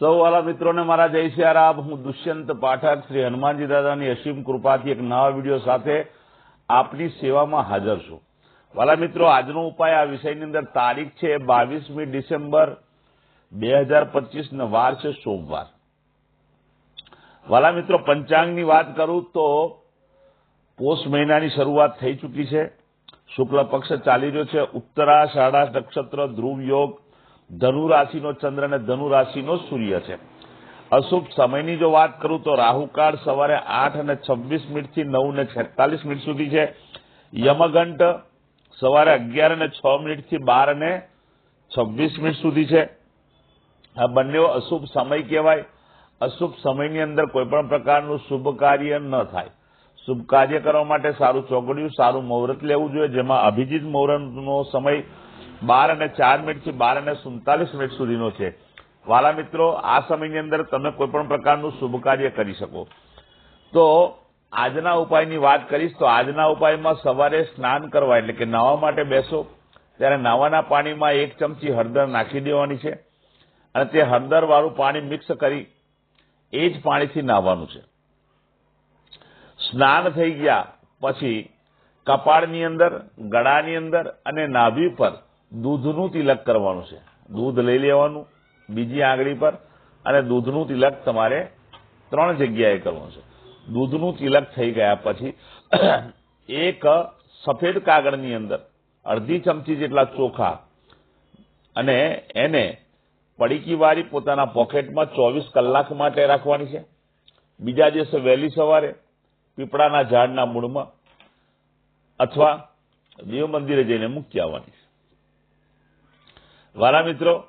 સૌ વાલા મિત્રોને મારા જય સિયારામ હું દુષ્યંત પાઠક શ્રી હનુમાનજી દાદાની અસીમ કૃપાથી એક નવા વીડિયો સાથે આપની સેવામાં હાજર છું. વાલા મિત્રો, આજનો ઉપાય આ વિષયની અંદર તારીખ છે બાવીસમી ડિસેમ્બર બે હજાર પચીસનો વાર છે સોમવાર. વાલા મિત્રો, પંચાંગની વાત કરું તો પોષ મહિનાની શરૂઆત થઈ ચૂકી છે. શુક્લ પક્ષ ચાલી રહ્યો છે. ઉત્તરા, શાળા, નક્ષત્ર, ધ્રુવ યોગ ધનુ રાશિનો ચંદ્ર અને ધનુ રાશિનો સૂર્ય છે. અશુભ સમયની જો વાત કરું તો રાહુકાળ સવારે આઠ અને છવ્વીસ મિનિટથી નવ ને છેતાલીસ મિનિટ સુધી છે. યમઘંટ સવારે અગિયાર અને છ મિનિટથી બાર અને છવ્વીસ મિનિટ સુધી છે. આ બંને અશુભ સમય કહેવાય. અશુભ સમયની અંદર કોઈ પણ પ્રકારનું શુભ કાર્ય ન થાય. શુભ કાર્ય કરવા માટે સારું ચોગડિયું, સારું મુહૂર્ત લેવું જોઈએ, જેમાં અભિજીત મુહૂર્તનો સમય બાર અને ચાર મિનિટથી બાર અને સુડતાલીસ મિનિટ સુધીનો છે. વાલા મિત્રો, આ સમયની અંદર તમે કોઈ પણ પ્રકારનું શુભ કાર્ય કરી શકો. તો આજના ઉપાયની વાત કરીશ તો આજના ઉપાયમાં સવારે સ્નાન કરવા એટલે કે નાહવા માટે બેસો. ત્યારે નાવાના પાણીમાં એક ચમચી હળદર નાખી દેવાની છે અને તે હળદર વાળું પાણી મિક્સ કરી એ જ પાણીથી નાહવાનું છે. સ્નાન થઈ ગયા પછી કપાળની અંદર, ગળાની અંદર અને નાભી પર દૂધનું તિલક કરવાનું છે. દૂધ લઈ લેવાનું બીજી આંગળી પર અને દૂધનું તિલક તમારે ત્રણ જગ્યાએ કરવાનું છે. દૂધનું તિલક થઈ ગયા પછી એક સફેદ કાગળની અંદર અડધી ચમચી જેટલા ચોખા અને એને પડીકી વાળી પોતાના પોકેટમાં ચોવીસ કલાક માટે રાખવાની છે. બીજા દિવસે વહેલી સવારે પીપળાના ઝાડના મૂળમાં અથવા દેવ મંદિરે જઈને મૂકી આવવાની છે. વાલા મિત્રો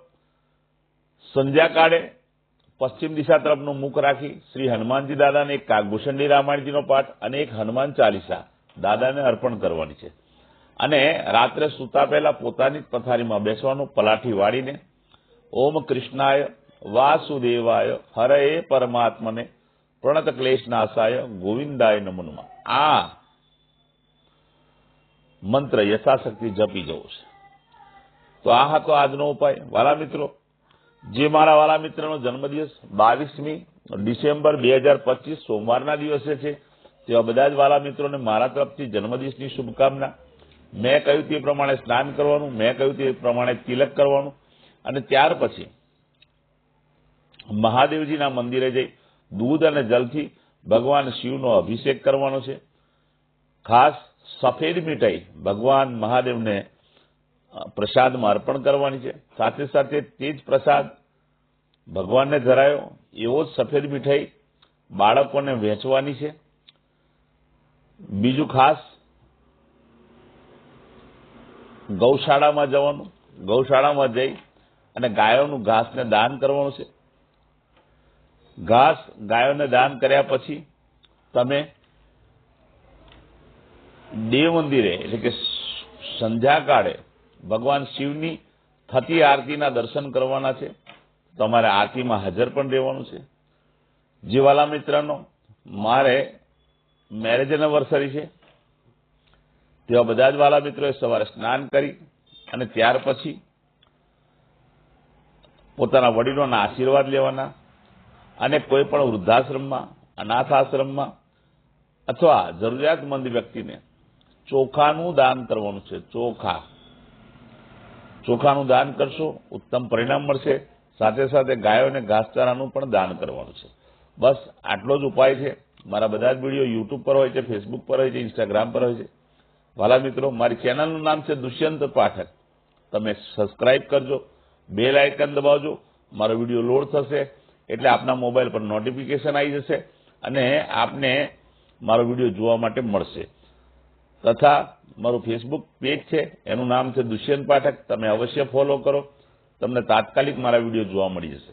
સંધ્યાકાળે પશ્ચિમ દિશા તરફનું મુખ રાખી શ્રી હનુમાનજી દાદાને એક કાગભૂષણની રામાયણજીનો પાઠ અને એક હનુમાન ચાલીસા દાદાને અર્પણ કરવાની છે. અને રાત્રે સૂતા પહેલા પોતાની જ પથારીમાં બેસવાનું પલાઠી વાળીને, ઓમ કૃષ્ણાય વાસુદેવાય હરે પરમાત્મને પ્રણત ક્લેશ નાશાય ગોવિંદાય નમનમાં. આ મંત્ર યથાશક્તિ જપી જવું છે. તો આ હતો આજનો ઉપાય. વાલા મિત્રો જે મારા વાલા મિત્રનો જન્મદિવસ બાવીસમી ડિસેમ્બર બે હજાર પચીસ સોમવારના દિવસે છે, તેવા બધા જ વાલા મિત્રોને મારા તરફથી જન્મદિવસની શુભકામના. મેં કહ્યું તે પ્રમાણે સ્નાન કરવાનું, મેં કહ્યું તે પ્રમાણે તિલક કરવાનું. અને ત્યાર પછી મહાદેવજીના મંદિરે જઈ દૂધ અને જલથી ભગવાન શિવનો અભિષેક કરવાનો છે. ખાસ સફેદ મીઠાઈ ભગવાન મહાદેવને પ્રસાદમાં અર્પણ કરવાની છે. સાથે સાથે તે જ પ્રસાદ ભગવાનને ધરાયો. એવો જ સફેદ મીઠાઈ બાળકોને વહેંચવાની છે. બીજું ખાસ, ગૌશાળામાં જવાનું. ગૌશાળામાં જઈ અને ગાયોનું ઘાસને દાન કરવાનું છે. ઘાસ ગાયોને દાન કર્યા પછી તમે દેવ મંદિરે એટલે કે સંધ્યાકાળે ભગવાન શિવની થતી આરતીના દર્શન કરવાના છે. તમારે આરતીમાં હાજર પણ રહેવાનું છે. જીવાલા મિત્રનો, મારે મેરેજ એનિવર્સરી છે. તેવા બધા જ વાલા મિત્રોએ સવારે સ્નાન કરી અને ત્યાર પછી પોતાના વડીલોના આશીર્વાદ લેવાના અને કોઈ પણ વૃદ્ધાશ્રમમાં અનાથ આશ્રમમાં અથવા જરૂરિયાતમંદ વ્યક્તિને ચોખાનું દાન કરવાનું છે. ચોખા. ચોખાનું દાન કરશો, ઉત્તમ પરિણામ મળશે. સાથે સાથે ગાયોને ઘાસચારાનું પણ દાન કરવાનું છે. બસ આટલો જ ઉપાય છે. મારા બધા જ વીડિયો યુટ્યુબ પર હોય છે ફેસબુક પર હોય છે ઇન્સ્ટાગ્રામ પર હોય છે. વાલા મિત્રો, મારી ચેનલનું નામ છે દુષ્યંત પાઠક. તમે સબસ્ક્રાઇબ કરજો બેલ આઇકન દબાવજો. મારો વીડિયો લોડ થશે, એટલે આપના મોબાઈલ પર નોટિફિકેશન આવી જશે અને આપને મારો વીડિયો જોવા માટે મળશે. તથા મારું ફેસબુક પેજ છે, એનું નામ છે દુષ્યંત પાઠક. તમે અવશ્ય ફોલો કરો. તમને તાત્કાલિક મારા વીડિયો જોવા મળી જશે.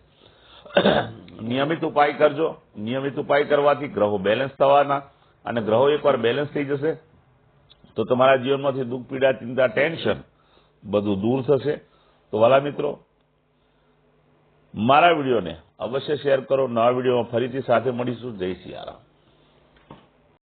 નિયમિત ઉપાય કરજો. નિયમિત ઉપાય કરવાથી ગ્રહો બેલેન્સ થવાના અને ગ્રહો એકવાર બેલેન્સ થઈ જશે, તો તમારા જીવનમાંથી દુઃખ, પીડા, ચિંતા ટેન્શન બધું દૂર થશે. તો વાલા મિત્રો, મારા વિડીયોને અવશ્ય શેર કરો. નવા વિડીયોમાં ફરીથી સાથે મળીશું. જય સિયારામ